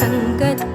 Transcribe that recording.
സംഗതി